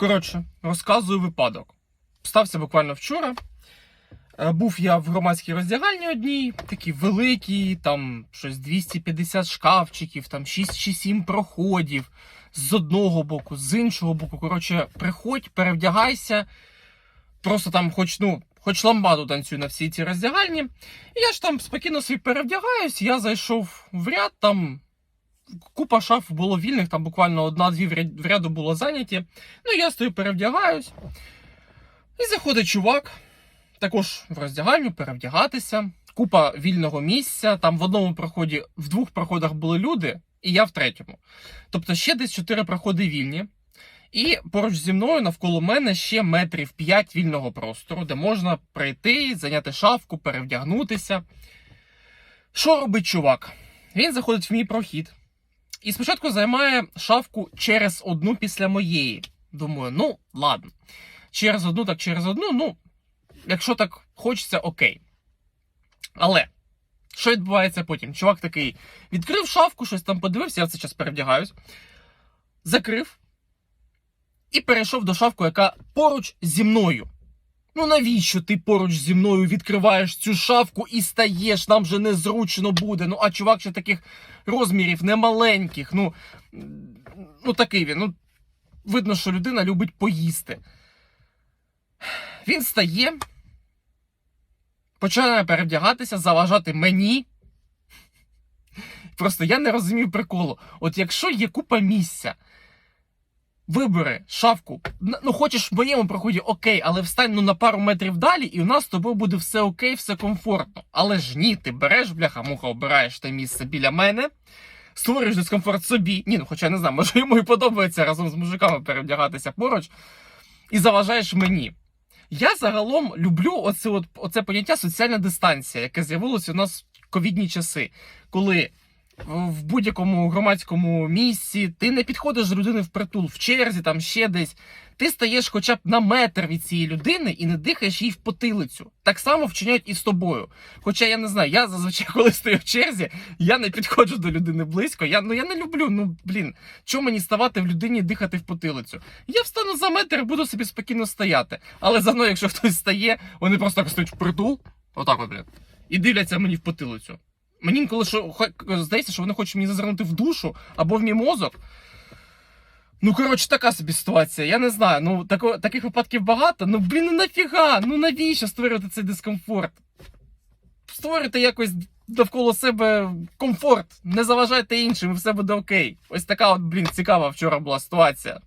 Коротше, розказую випадок. Стався буквально вчора. Е, Був я в громадській роздягальні одній, такі великі, там щось 250 шкафчиків, там 6 чи 7 проходів з одного боку, з іншого боку. Коротше, приходь, перевдягайся. Просто там хоч, ну, хоч ламбаду танцюю на всій цій роздягальні. І я ж там спокійно собі перевдягаюсь, я зайшов в ряд, там купа шаф було вільних, там буквально одна-дві в ряду було зайняті. Ну, я стою, перевдягаюсь. І заходить чувак, також в роздягальню, перевдягатися. Купа вільного місця. Там в одному проході, в двох проходах були люди, і я в третьому. Тобто ще десь чотири проходи вільні. І поруч зі мною навколо мене ще метрів 5 вільного простору, де можна прийти, зайняти шафку, перевдягнутися. Що робить чувак? Він заходить в мій прохід і спочатку займає шафку через одну після моєї. Думаю, ну, ладно. Через одну, так через одну, ну, якщо так хочеться, окей. Але що відбувається потім? Чувак такий відкрив шафку, щось там подивився, я в час перевдягаюсь, закрив і перейшов до шафку, яка поруч зі мною. Ну навіщо ти поруч зі мною відкриваєш цю шафку і стаєш? Нам же незручно буде. Ну, а чувак ще таких розмірів немаленьких. Ну, ну такий він. Ну, видно, що людина любить поїсти. Він стає, починає перевдягатися, заважати мені. Просто я не розумів приколу. От якщо є купа місця, вибери шафку. Н- Ну, хочеш в моєму проході окей, але встань ну, на пару метрів далі, і у нас з тобою буде все окей, все комфортно. Але ж ні, ти береш бляха-муха, обираєш те місце біля мене, створюєш дискомфорт собі. Ні, ну хоча я не знаю, може йому і подобається разом з мужиками перевдягатися поруч, і заважаєш мені. Я загалом люблю оце, от, оце поняття соціальна дистанція, яке з'явилося у нас в ковідні часи, коли в будь-якому громадському місці ти не підходиш до людини впритул, в черзі, там ще десь. Ти стаєш хоча б на метр від цієї людини і не дихаєш їй в потилицю. Так само вчиняють і з тобою. Хоча я не знаю, я зазвичай, коли стою в черзі, я не підходжу до людини близько. Я, ну, я не люблю, ну блін, чому мені ставати в людині дихати в потилицю? Я встану за метр і буду собі спокійно стояти. Але за мною, якщо хтось стає, вони просто так стоять впритул, отак от, блін, і дивляться мені в потилицю. Мені інколи що здається, що вони хочуть мені зазирнути в душу або в мій мозок. Ну, коротше, така собі ситуація. Я не знаю. Ну, тако, таких випадків багато. Ну, блін, ну нафіга? Ну навіщо створювати цей дискомфорт? Створюйте якось довкола себе комфорт, не заважайте іншим, і все буде окей. Ось така от, блін, цікава вчора була ситуація.